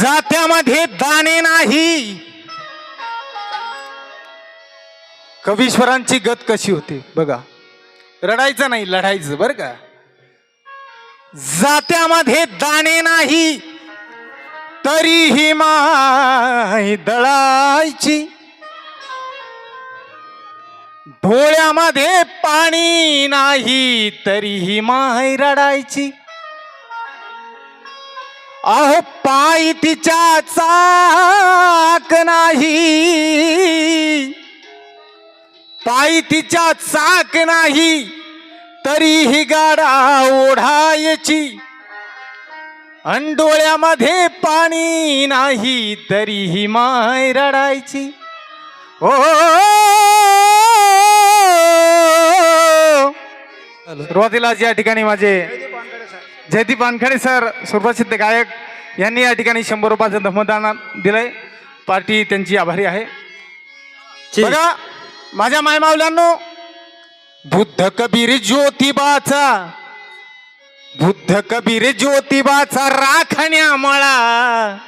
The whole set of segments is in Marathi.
जात्यामध्ये दाणे नाही. कवीश्वरांची गत कशी होती? बघा. रडायचं नाही लढायचं बर का? जात्यामध्ये दाणे नाही. तरीही माय दळायची. डोळ्यामध्ये पाणी नाही तरीही माय रडायची. अहो पाय तिच्या चाक नाही. पाय तिच्या चाक नाही तरीही गाडा ओढायची. अंडोळ्यामध्ये पाणी नाही तरीही माय रडायची. ओ सुरुवातीलाच या ठिकाणी माझे जयदीप वानखडे सर सुप्रसिद्ध गायक यांनी या ठिकाणी शंभर रुपयाचं धमदान दिलंय. पार्टी त्यांची आभारी आहे. बघा माझ्या मायमावल्यांनो बुद्ध कबीर ज्योतिबाचा बुद्ध कबीर ज्योतिबाचा राखण्या मळा.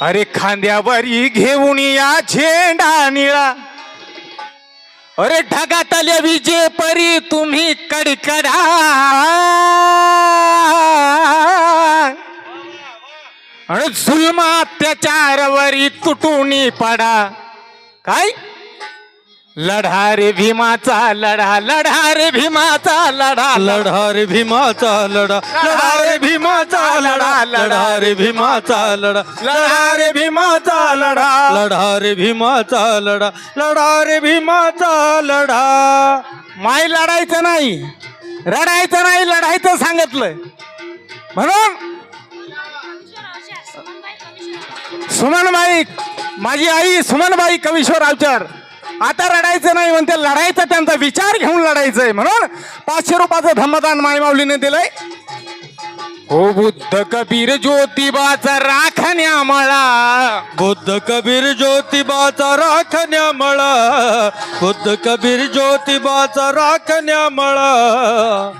अरे खांद्यावरी घेऊन या झेंडा निळा. अरे ढगातले विजे परी तुम्ही कडकडा. आणि जुलमा अत्याचारवरी तुटून पडा. काय? लढा रे भीमाचा लढा लढा रे भीमाचा लढा लढा. रे भीमाचा लढा लढा रे भीमाचा लढा लढा रे भीमाचा लढा लढा रे भीमाचा लढा. लढा रे भीमाचा लढा लढा रे भीमाचा लढा. माय लढायचं नाही रडायचं नाही लढायचं सांगितलं म्हणून सुमनबाई माझी आई सुमनबाई कवीश्वर अवचार आता रडायचं नाही म्हणते लढायचं त्यांचा विचार घेऊन लढायचंय म्हणून पाचशे रुपयाचं धम्मदान मायमाऊलीने दिलंय. हो बुद्ध कबीर ज्योतिबाचा राखण्या मळा. बुद्ध कबीर ज्योतिबाचा राखण्या मळा. बुद्ध कबीर ज्योतिबाचा राखण्या मळा.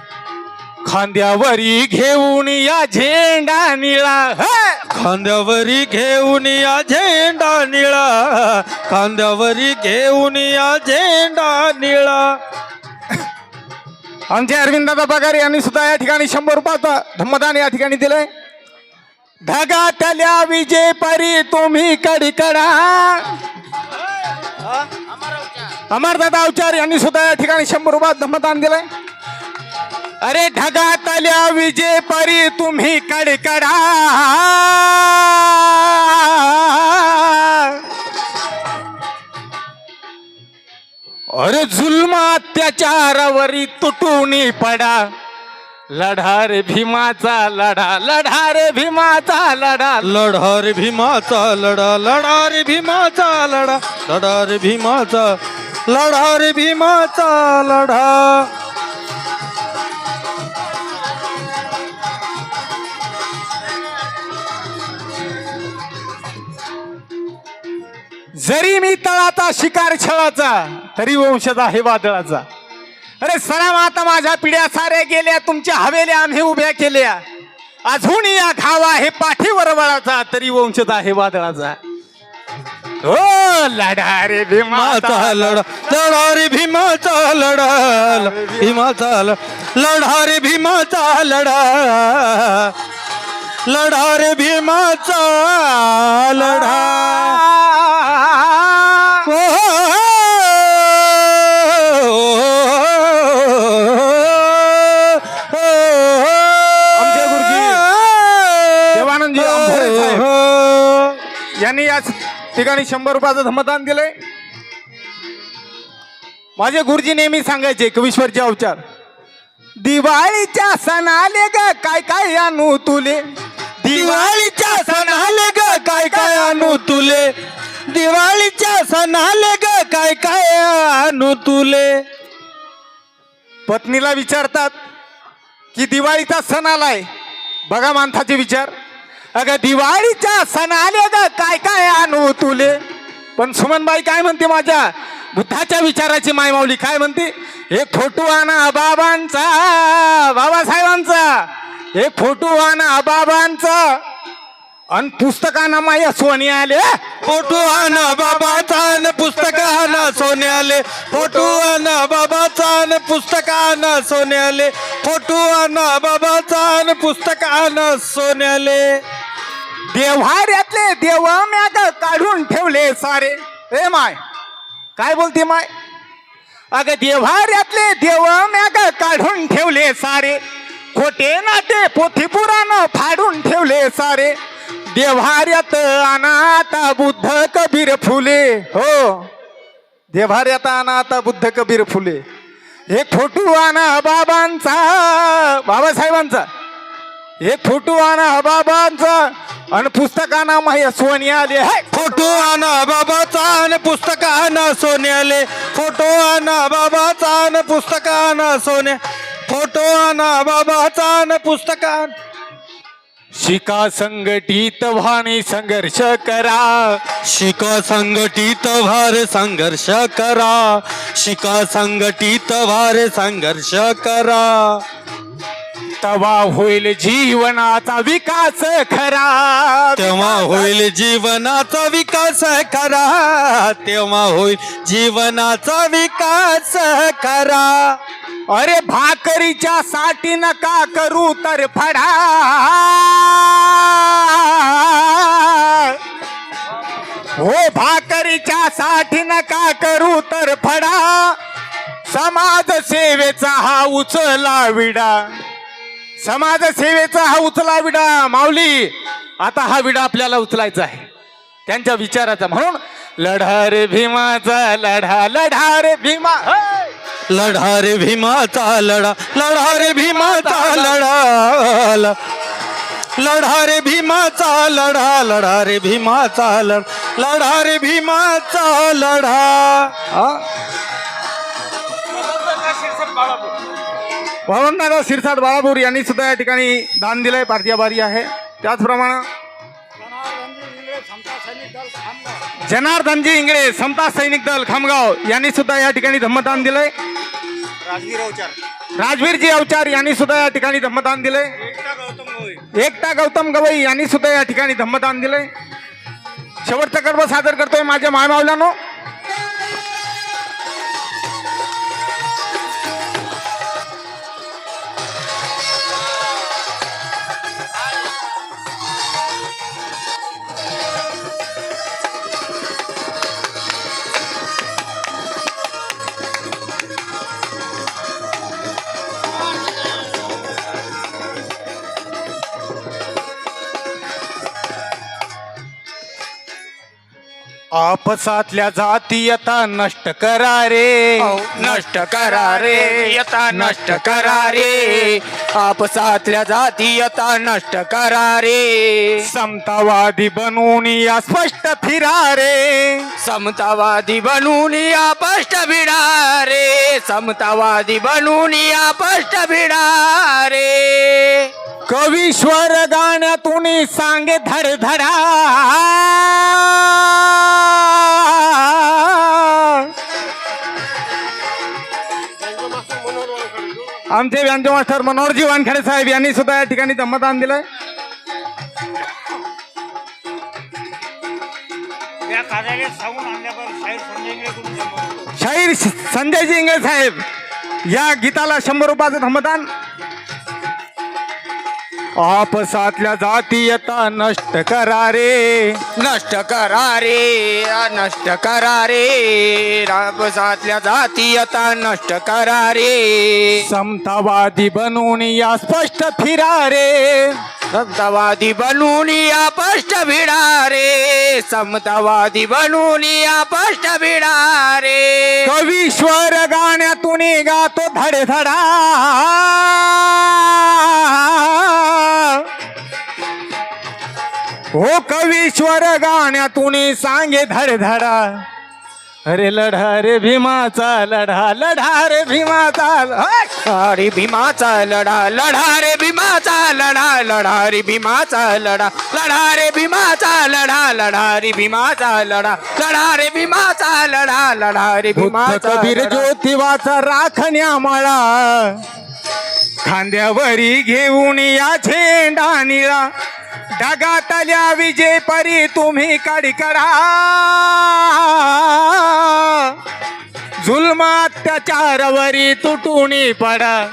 खांद्यावरी घेऊन या झेंडा निळा. हे! खांद्यावरी घेऊन या झेंडा निळा. खांद्यावरी घेऊन या झेंडा निळा. आमचे अरविंदादा पगार यांनी सुद्धा या ठिकाणी शंभर रुपयाचा धम्मदान या ठिकाणी दिलंय. धागा त्याल्या विजय परी तुम्ही कडकडा. अमरदादा अवचार यांनी सुद्धा या ठिकाणी शंभर रुपयात धम्मदान दिलंय. अरे ढगात आल्या विजय परी तुम्ही कडकडा. अरे जुलम अत्याचारावरी तुटूनी पडा. लढा रे भीमाचा लढा लढा रे भीमाचा लढा. लढा रे भीमाचा लढा लढा रे भीमाचा लढा लढा रे भीमाचा लढा रे भीमाचा लढा. जरी मी तळाचा शिकार छळाचा तरी वंशज आहे वादळाचा. अरे सलाम आता माझ्या पिढ्या साऱ्या गेल्या तुमच्या हवेल्या आम्ही उभ्या केल्या. अजून या घाव आहे पाठीवर वळाचा तरी वंशज आहे वादळाचा. हो लढा रे भीमाचा. लढा लढा रे भीमाचा लढा भीमाचा लढा रे भीमाचा लढा लढा रे भीमाचा लढा. त्यांनी या ठिकाणी शंभर रुपयाचं धमदान दिलंय. माझे गुरुजी नेहमी सांगायचे कवीश्वरचे अवचार दिवाळीच्या सणाले ग काय काय आणू तुले? दिवाळीच्या सणाले ग काय काय आणू तुले? दिवाळीच्या सणाले ग काय काय आणू तुले? पत्नीला विचारतात की दिवाळीचा सण आलाय. बघा माणसाचे विचार. अगं दिवाळीच्या सण आले ग काय काय आणू तुले? पण सुमनबाई काय म्हणते माझ्या? बुद्धाच्या विचाराची मायमावली काय म्हणते? हे फोटो आणा बाबांचा बाबासाहेबांचा. हे फोटो आणा बाबांचा. आणि पुस्तकांना माया सोनी आले. फोटो आण बाबाचा न पुस्तक सोन्याले फोटो आण बाबाचा आण पुस्तक आण सोन्याले फोटो आण बाबाचा आण पुस्तक आण सोन्याले देव्हाऱ्यातले देव म्याग काढून ठेवले सारे. ए माय काय बोलते माय? अगं देव्हाऱ्यातले देव म्याग काढून ठेवले सारे. खोटे नाते पोथी पुराण फाडून ठेवले सारे. देव्हाऱ्यात अनाथ बुद्ध कबीर फुले. हो देव्हाऱ्यात अनाथ बुद्ध कबीर फुले. हे फोटो आणा बाबांचा बाबासाहेबांचा. हे फोटो आणा बाबांचा आणि पुस्तकाना माही सोनी आले हाय फोटो आणा बाबाचा आणि पुस्तकांना सोन्याले. फोटो आणा बाबाचा आणि पुस्तकांना सोन्या फोटो आणा बाबाचा आणि पुस्तकान शिका संघटित व्हाणी संघर्ष करा. शिका संघटित भार संघर्ष करा. शिका संघटित भार संघर्ष करा. तवा होईल जीवनाचा विकास खरा. तेव्हा होईल जीवनाचा विकास करा तेव्हा होईल जीवनाचा विकास करा अरे भाकरीच्या साठी नका करू तर फडा. हो भाकरीच्या साठी नका करू तर फडा. समाज सेवेचा हा उचला विडा. समाज सेवेचा हा उचला विडा माऊली. आता हा विडा आपल्याला उचलायचा आहे. त्यांच्या विचाराचा. म्हणून लढा रे भीमाचा लढा लढा रे भीमा हे! लढा रे भीमाचा लढा लढा रे भीमाचा लढा ल- लढा रे भीमाचा लढा लढा रे भीमाचा लढा लढा रे भीमाचा लढा वामनदादा शिरसाट बाळापूर यांनी सुद्धा या ठिकाणी दान दिलंय पार्थिया बारी आहे. त्याचप्रमाणे जनार्दनजी इंगळे समता सैनिक दल खामगाव यांनी सुद्धा या ठिकाणी धम्मदान दिलंय. राजवीरजी अवचार यांनी सुद्धा या ठिकाणी धम्मदान दिलंय. एकटा गौतम गवई. यांनी सुद्धा या ठिकाणी धम्मदान दिलंय. शेवटचा कर्म सादर करतोय माझ्या मायमावल्यानो. आपसातल्या जातीयता नष्ट करा रे. नष्ट करा रे. यता नष्ट करा रे. आपसातल्या जातीयता नष्ट करा रे समतावादी बनवून या स्पष्ट फिरा रे समतावादी बनून या स्पष्ट भिडा रे समतावादी बनून या स्पष्ट भिडा रे कवीश्वर गाण्यातून सांगे धडधडा आमचे व्यांजो मास्टर मनोहरजी वानखेडे साहेब यांनी सुद्धा या ठिकाणी धम्मदान दिलंय. शाहीर संजयजी इंगळे साहेब या गीताला शंभर रुपयाचं धम्मदान आपसातल्या जातीयता नष्ट करा रे नष्ट करा रे नष्ट करा रे आपसातल्या जातीयता नष्ट करा रे समतावादी बनवून या स्पष्ट फिरा रे समतावादी बनून या स्पष्ट भिडा रे समतावादी बनून या स्पष्ट भिडा रे कवीश्वर गाण्यातून गातो धडधडा हो कवीश्वर गाण्यातून सांगे धडधडा अरे लढा रे भीमाचा लढा लढा रे भीमाचा! अरे भीमाचा लढा लढा रे भीमाचा लढा लढा रे भीमाचा लढा लढा रे भीमाचा लढा लढा रे भीमाचा लढा लढा रे भीमाचा लढा लढा रे भीमाचा कबीर लढा. ज्योतिबाचा राखण्या माळा खांद्यावरी घेऊन या झेंडा निळा ढगातल्या विजय परी तुम्ही कडकडा जुलम अत्याचारावरी तुटून पडा.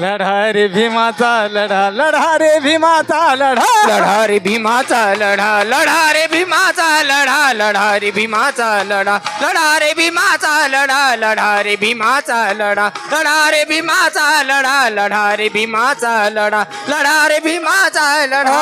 लढा रे भीमाचा लढा लढा रे भीमाचा लढा लढा रे भीमाचा लढा लढा रे भीमाचा लढा लढा रे भीमाचा लढा लढा रे भीमाचा लढा लढा रे भीमाचा लढा लढा रे भीमाचा लढा लढा रे भीमाचा लढा लढा रे भीमाचा लढा